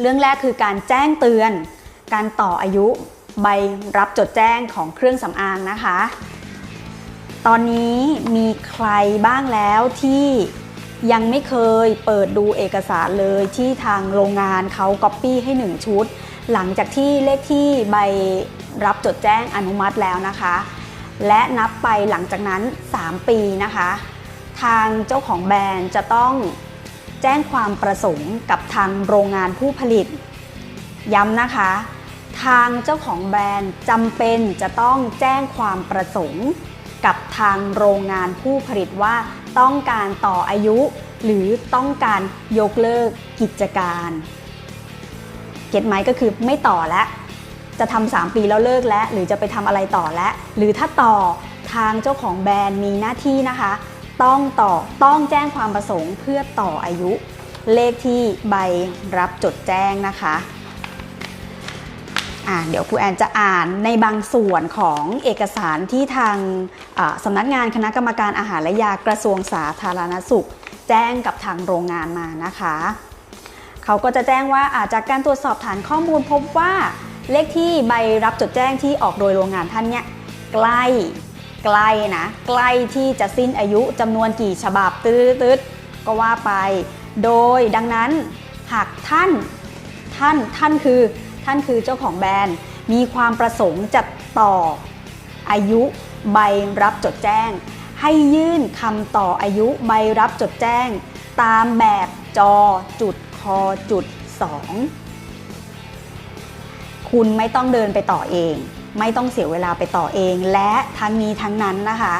เรื่องแรกคือการแจ้งเตือน การต่ออายุใบรับจดแจ้งของเครื่องสำอางนะคะ ตอนนี้มีใครบ้างแล้วที่ยังไม่เคยเปิดดูเอกสารเลยที่ทางโรงงานเขาก๊อปปี้ให้ 1 ชุด หลังจากที่เลขที่ใบรับจดแจ้งอนุมัติแล้วนะคะ และนับไปหลังจากนั้น 3 ปีนะคะ ทางเจ้าของแบรนด์จะต้อง จ้งความประสงค์กับทางโรงงานผู้ผลิต ย้ำนะคะ ทางเจ้าของแบรนด์จำเป็นจะต้องแจ้งความประสงค์ กับทางโรงงานผู้ผลิตว่าต้องการต่ออายุ หรือต้องการยกเลิกกิจการ เก็ตไหมก็คือไม่ต่อแล้วจะทำ3ปีแล้วเลิกแล้ว หรือจะไปทำอะไรต่อแล้ว หรือถ้าต่อทางเจ้าของแบรนด์มีหน้าที่นะคะ ต้องต่อต้องแจ้งความประสงค์เพื่อต่ออายุ เลขที่ใบรับจดแจ้งนะคะอ่าเดี๋ยวครูแอนจะอ่านในบางส่วนของเอกสารที่ทางสำนักงานคณะกรรมการอาหารและยากระทรวงสาธารณสุข แจ้งกับทางโรงงานมานะคะ เขาก็จะแจ้งว่าอาจากการตรวจสอบฐานข้อมูลพบว่าเลขที่ใบรับจดแจ้งที่ออกโดยโรงงานท่านเนี่ยใกล้ ใกล้นะ ใกล้ที่จะสิ้นอายุจำนวนกี่ฉบับตืดๆก็ว่าไป โดยดังนั้นหากท่านท่านท่านคือท่านคือเจ้าของแบรนด์ มีความประสงค์จะต่ออายุใบรับจดแจ้ง ให้ยื่นคำต่ออายุใบรับจดแจ้ง ตามแบบจอจุดคอจุด 2 คุณไม่ต้องเดินไปต่อเอง ไม่ต้องเสียเวลาไปต่อเอง และทั้งนี้ทั้งนั้นนะคะ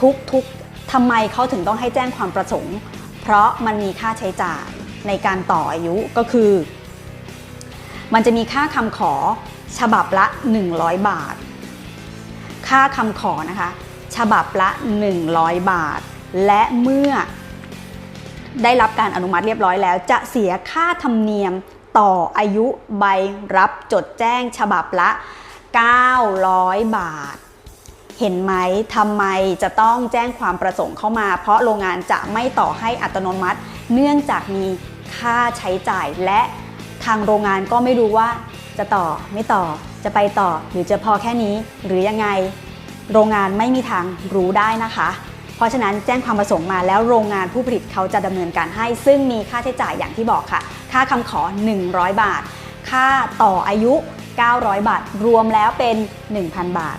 ทุกทุกทำไมเขาถึงต้องให้แจ้งความประสงค์ เพราะมันมีค่าใช้จ่ายในการต่ออายุก็คือ มันจะมีค่าคำขอฉบับละ 100 บาท ค่าคำขอนะคะ ฉบับละ 100 บาท และเมื่อได้รับการอนุมัติเรียบร้อยแล้ว จะเสียค่าธรรมเนียมต่ออายุใบรับจดแจ้งฉบับละ 900 บาท เห็นไหมทำไมจะต้องแจ้งความประสงค์เข้ามา เพราะโรงงานจะไม่ต่อให้อัตโนมัติ เนื่องจากมีค่าใช้จ่ายและทางโรงงานก็ไม่รู้ว่าจะต่อไม่ต่อจะไปต่อหรือจะพอแค่นี้หรือยังไง โรงงานไม่มีทางรู้ได้นะคะ เพราะฉะนั้นแจ้งความประสงค์มาแล้วโรงงานผู้ผลิตเขาจะดำเนินการให้ ซึ่งมีค่าใช้จ่ายอย่างที่บอกค่ะ ค่าคำขอ 100 บาท ค่าต่ออายุ 900 บาท รวมแล้วเป็น 1,000 บาท